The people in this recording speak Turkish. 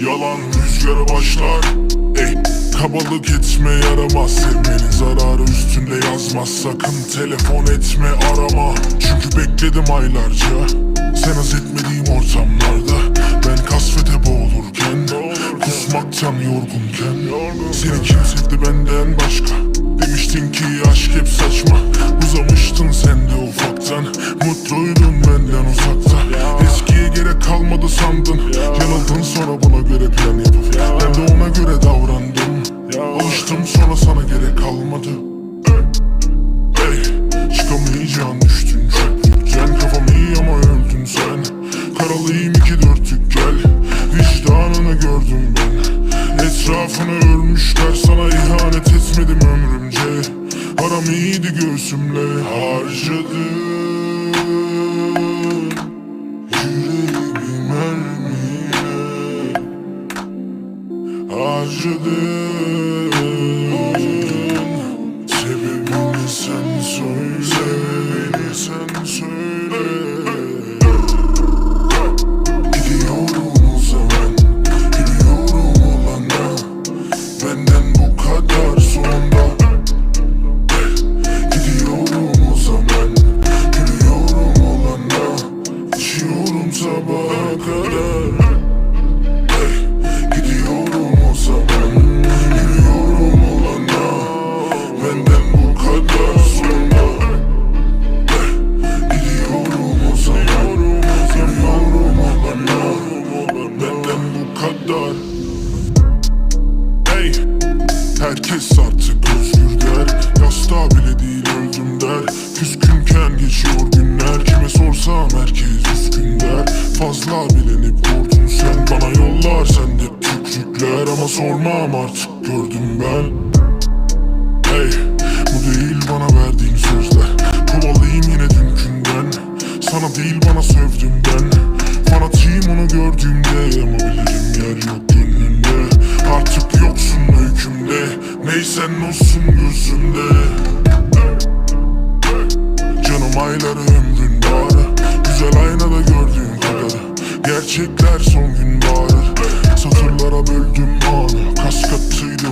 Yalan rüzgarı başlar. Ey kabalık etme yaramaz. Sevmenin zararı üstünde yazmaz. Sakın telefon etme arama. Çünkü bekledim aylarca. Sen haz etmediğim ortamlarda Ben kasvete boğulurken Kusmaktan yorgunken. Seni kim sevdi benden başka. Demiştin ki aşk hep saçma. Uzamıştın sen de göğsümle harcadım. Yüreğimi mermiyle Harcadın Yastığa bile değil öldüm der. Küskünken geçiyor günler. Kime sorsam herkes üzgün der Fazla bilenip vurdun sen Bana yollar. Sen de tükrükler Ama sormam artık gördüm ben. Hey bu değil bana verdiğin sözler. Kovalayayım yine dünkünden. Sana değil bana sövdüm ben. Fanatiyim onu gördüğümde Ama bilirim yer yok gönlünde Artık yoksun öykümde. Neysen olsun gözümde Canım ayları ömrün bağrı Güzel aynada gördüğün kadar Gerçekler son gün bağırır Satırlara böldüm anı. Kas kattıydım